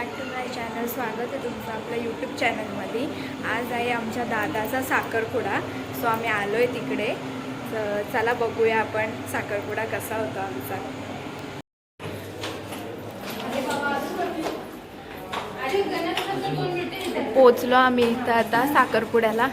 Back to my channel स्वागत आहे तुमचं आपल्या यूट्यूब चॅनलमध्ये आज आहे आमच्या दादाचा साखरपुडा. सो आम्ही आलो आहे तिकडे. तर चला बघूया आपण साखरपुडा कसा होता आमचा. पोचलो आम्ही इथं आता साखरपुड्याला.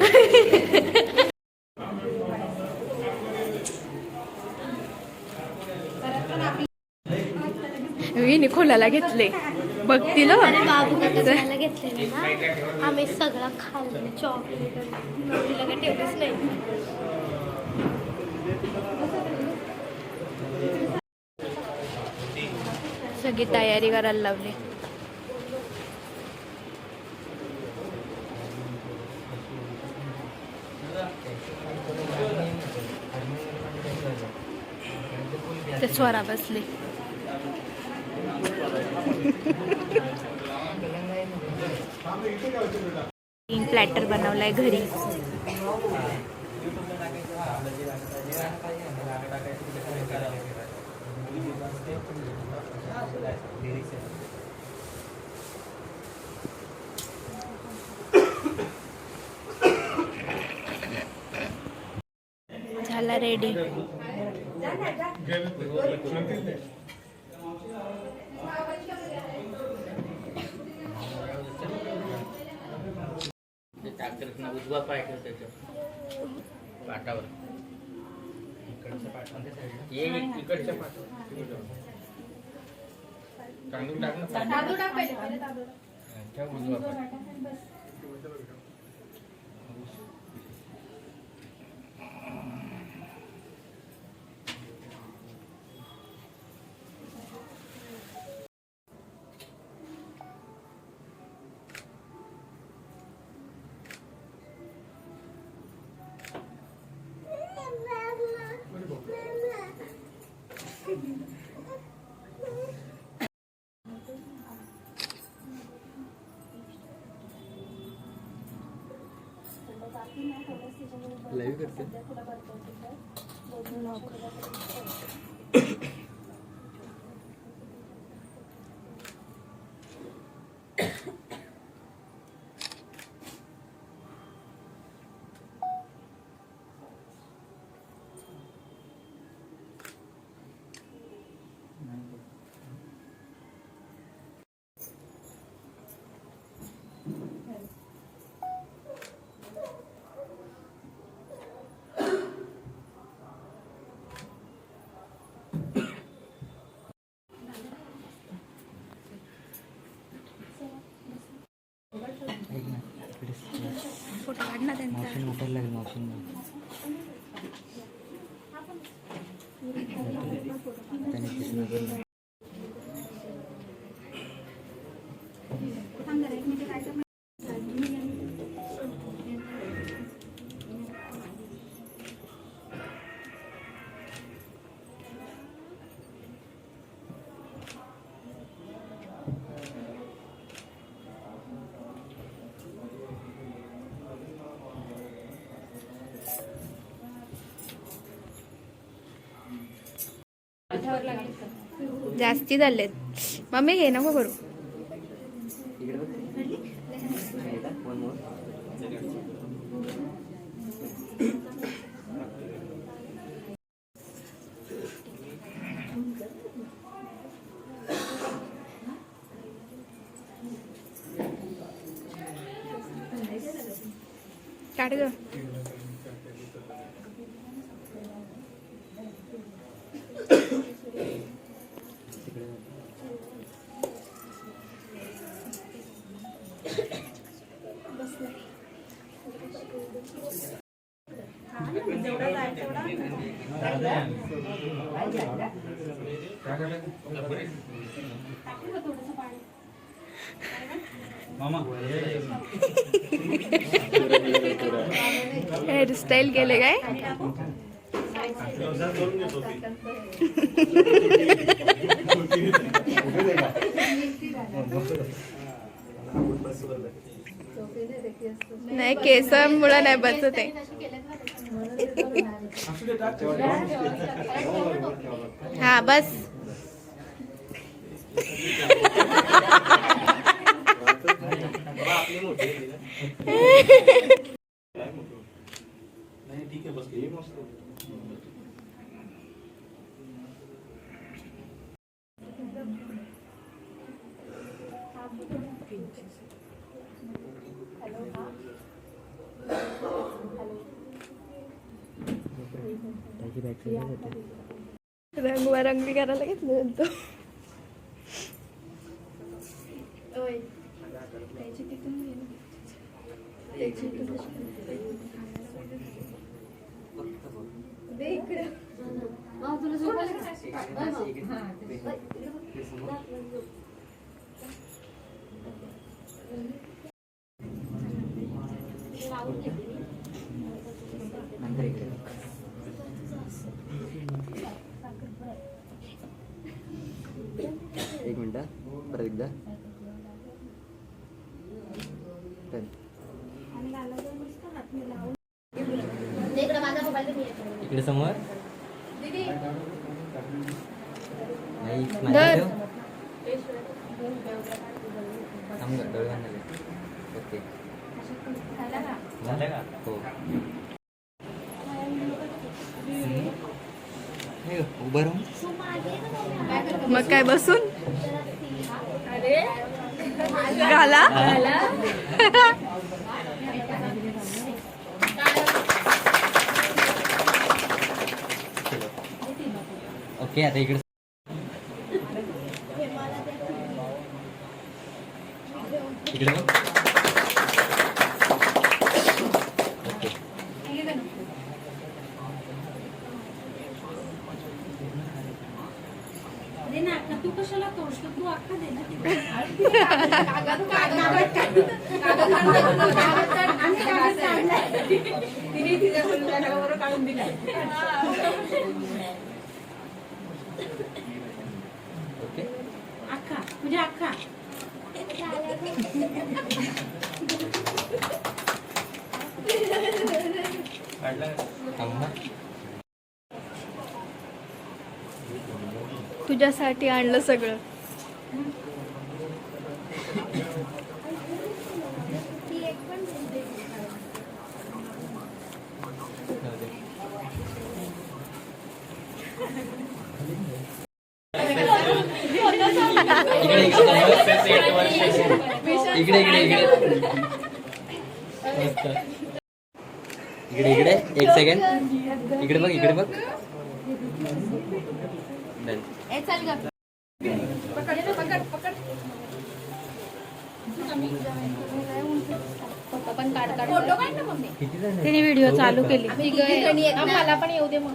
मी खोलाला घेतले. बघतील घेतलेलं ना? आम्ही सगळं खाल्लं चॉकलेट ठेवलीच नाही. सगळी तयारी करायला लावली. ते स्वरा बसले. तीन प्लॅटर बनवलाय घरी. झाला रेडी टाकतात उजवा पाय ठेव त्याच्या पाटावर. इकडच्या ये ये, इकडच्या पाटावर. तांदूळ टाक ना. ठेव उजवा पाय. लाईव्ह करते. फोटो काढ ना त्यांचा मावशीने उठायला लागेल मावशीने त्याने ಜಾಸ್ತಿ ಅಲ್ಲೇ ಮಮ್ಮಿ ಏನಮ್ಮ ಬರು ಕಾಡಿದ मामा हेअरस्टाईल केले काय नाही केस मुळे नाही बसत आहे. हा बस. आपली मोठी नाही ठीक आहे बस हे मस्त रंगवारंगी करायला घेतलं नंतर एक परत एकदा Done. इकडे समोर नाही माझ्या धर. ठेव. थांब गं, डोळे बंद झाले. ओके झालं का हो हे उभं राहून. मग काय बसून? घाला. ओके आता इकडे बघ ओके तू कशाला तोडतो तू अख्खा म्हणजे अख्खा तुझ्यासाठी आणलं सगळं. इकडे इकडे इकडे. इकडे इकडे. एक सेकंड इकडे बघ इकडे बघ. तिने व्हिडिओ चालू केली. मला पण येऊ दे मग.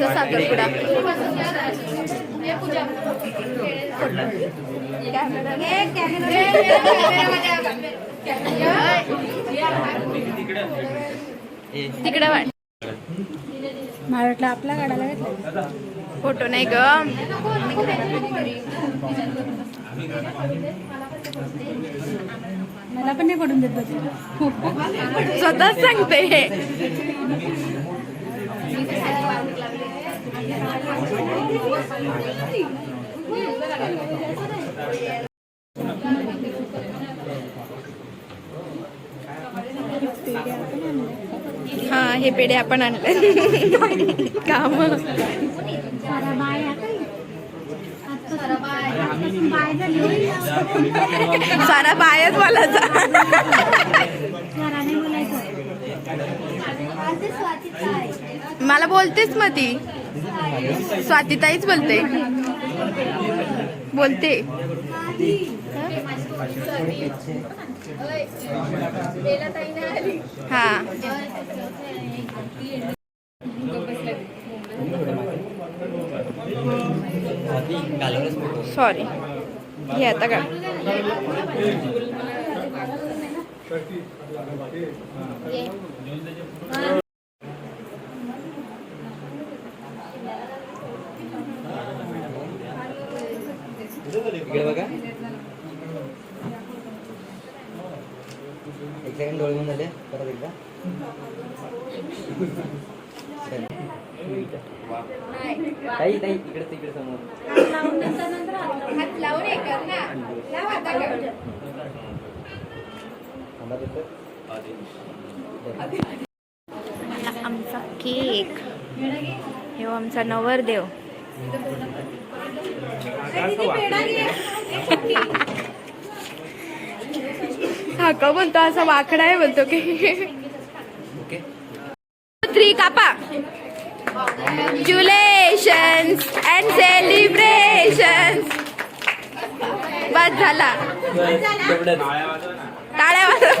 आमचा साखरपुडा तिकडे वाट. मला वाटलं आपला काढायला घेतलं. फोटो नाही ग. मला पण नाही पडून देत. स्वतःच सांगते हे. हा हे पेढे आपण आणले. काम. सारा बायच मला मला बोलतेच मग ती स्वातीताईच बोलते. बोलते. हा. सॉरी हे आता का? इकडे बघा. एक सेकंड डोळे झाले. परत एकदा. ताई ताई इकडे तिकडे समोर. हे आमचा केक. हे आमचा नवरदेव. काका बोलतो असा वाकडा आहे. बोलतो की ओके. थ्री कापा. जुलेशन्स अँड सेलिब्रेशन्स बस झाला. टाळ्या वाजवा.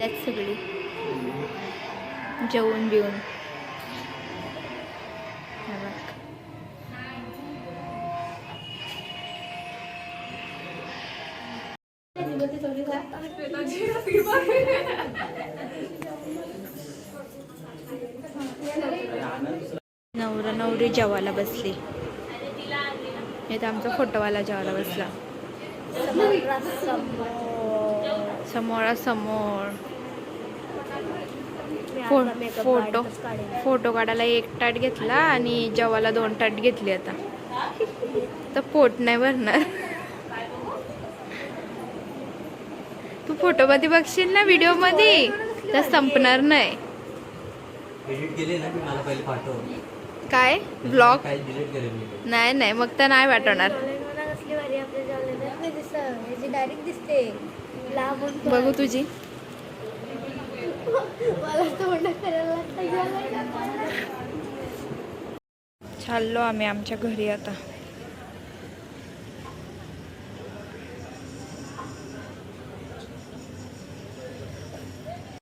त्यात सगळी. जेवून बिवून नवरा नवरी जेवायला बसली. नाही तर आमचा फोटोवाला जेवायला बसला. समोरासमोर फो- फोटो फोटो काढायला एक ताट घेतला आणि जेवायला दोन ताट घेतली आता. तर पोट नाही भरणार. तू फोटो मध्ये बघशील ना व्हिडिओमध्ये तर संपणार नाही. एडिट केले ना की मला पहिले पाठव. काय? ब्लॉग नाही. नाही मग तर नाही पाठवणार डायरेक्ट दिसते. बघू तुझी. चाललो आम्ही आमच्या घरी आता.